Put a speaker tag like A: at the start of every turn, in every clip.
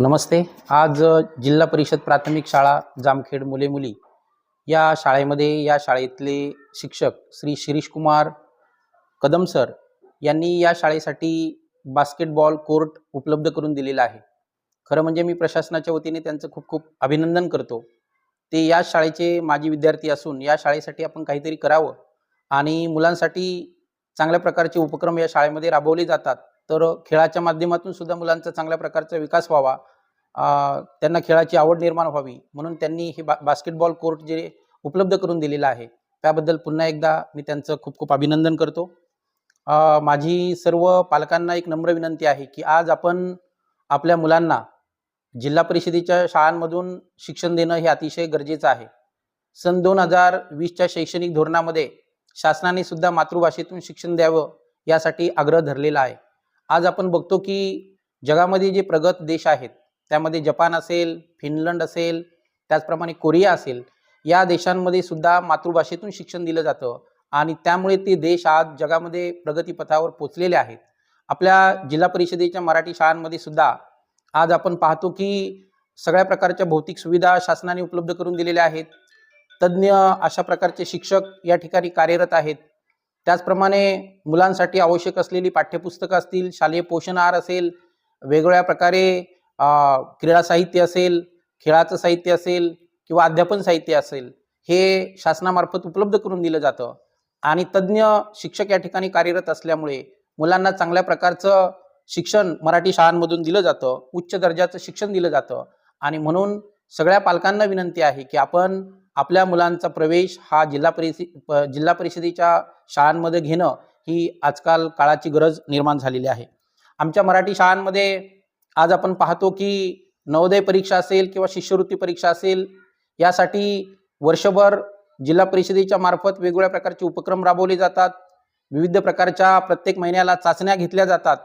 A: नमस्ते. आज जिल्हा परिषद प्राथमिक शाळा जामखेड मुले मुली या शाळेमध्ये या शाळेतले शिक्षक श्री शिरीष कुमार कदम सर यांनी या शाळेसाठी बास्केटबॉल कोर्ट उपलब्ध करून दिलेला आहे. खरं म्हणजे मी प्रशासनाच्या वतीने त्यांचं खूप खूप अभिनंदन करतो. ते या शाळेचे माजी विद्यार्थी असून या शाळेसाठी आपण काहीतरी करावं आणि मुलांसाठी चांगल्या प्रकारचे उपक्रम या शाळेमध्ये राबवले जातात. तर खेळाच्या माध्यमातून सुद्धा मुलांचा चांगल्या प्रकारचा विकास व्हावा. त्यांना खेळाची आवड निर्माण व्हावी. म्हणून त्यांनी हे बा बास्केटबॉल कोर्ट जे उपलब्ध करून दिलेलं आहे त्याबद्दल पुन्हा एकदा मी त्यांचं खूप खूप अभिनंदन करतो. माझी सर्व पालकांना एक नम्र विनंती आहे की आज आपण आपल्या मुलांना जिल्हा परिषदेच्या शाळांमधून शिक्षण देणं हे अतिशय गरजेचं आहे. सन दोन हजार वीसच्या शैक्षणिक धोरणामध्ये शासनाने सुद्धा मातृभाषेतून शिक्षण द्यावं यासाठी आग्रह धरलेला आहे. आज आपण बघतो की जगामध्ये जे प्रगत देश आहेत त्यामध्ये जपान असेल फिनलंड असेल त्याचप्रमाणे कोरिया असेल या देशांमध्ये सुद्धा मातृभाषेतून शिक्षण दिलं जातं आणि त्यामुळे ते देश आज जगामध्ये प्रगतीपथावर पोचलेले आहेत. आपल्या जिल्हा परिषदेच्या मराठी शाळांमध्ये सुद्धा आज आपण पाहतो की सगळ्या प्रकारच्या भौतिक सुविधा शासनाने उपलब्ध करून दिलेल्या आहेत. तज्ज्ञ अशा प्रकारचे शिक्षक या ठिकाणी कार्यरत आहेत. त्याचप्रमाणे मुलांसाठी आवश्यक असलेली पाठ्यपुस्तकं असतील शालेय पोषण आहार असेल वेगवेगळ्या प्रकारे क्रीडा साहित्य असेल खेळाचं साहित्य असेल किंवा अध्यापन साहित्य असेल हे शासनामार्फत उपलब्ध करून दिलं जातं. आणि तज्ज्ञ शिक्षक या ठिकाणी कार्यरत असल्यामुळे मुलांना चांगल्या प्रकारचं शिक्षण मराठी शाळांमधून दिलं जातं उच्च दर्जाचं शिक्षण दिलं जातं. आणि म्हणून सगळ्या पालकांना विनंती आहे की आपण आपल्या मुलांचा प्रवेश हा जिल्हा परिषद प- जिल्हा परिषदेच्या शाळांमध्ये घेणं ही आजकाल काळाची गरज निर्माण झालेली आहे. आमच्या मराठी शाळांमध्ये आज आपण पाहतो की नवोदय परीक्षा असेल किंवा शिष्यवृत्ती परीक्षा असेल यासाठी वर्षभर जिल्हा परिषदेच्या मार्फत वेगवेगळ्या प्रकारचे उपक्रम राबवले जातात. विविध प्रकारच्या प्रत्येक महिन्याला चाचण्या घेतल्या जातात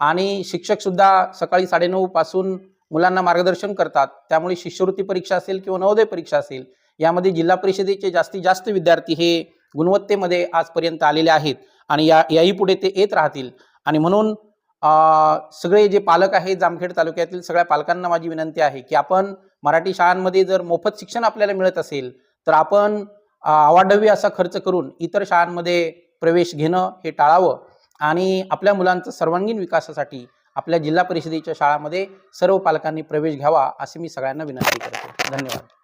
A: आणि शिक्षकसुद्धा सकाळी साडेनऊ पासून मुलांना मार्गदर्शन करतात. त्यामुळे शिष्यवृत्ती परीक्षा असेल किंवा नवोदय परीक्षा असेल यामध्ये जिल्हा परिषदेचे जास्तीत जास्त विद्यार्थी हे गुणवत्तेमध्ये आजपर्यंत आलेले आहेत आणि या याही पुढे ते येत राहतील. आणि म्हणून सगळे जे पालक आहेत जामखेड तालुक्यातील सगळ्या पालकांना माझी विनंती आहे की आपण मराठी शाळांमध्ये जर मोफत शिक्षण आपल्याला मिळत असेल तर आपण अ, अवाढव्य असा खर्च करून इतर शाळांमध्ये प्रवेश घेणं हे टाळावं आणि आपल्या मुलांचा सर्वांगीण विकासासाठी आपल्या जिल्हा परिषदेच्या शाळामध्ये सर्व पालकांनी प्रवेश घ्यावा असे मी सगळ्यांना विनंती करतो. धन्यवाद.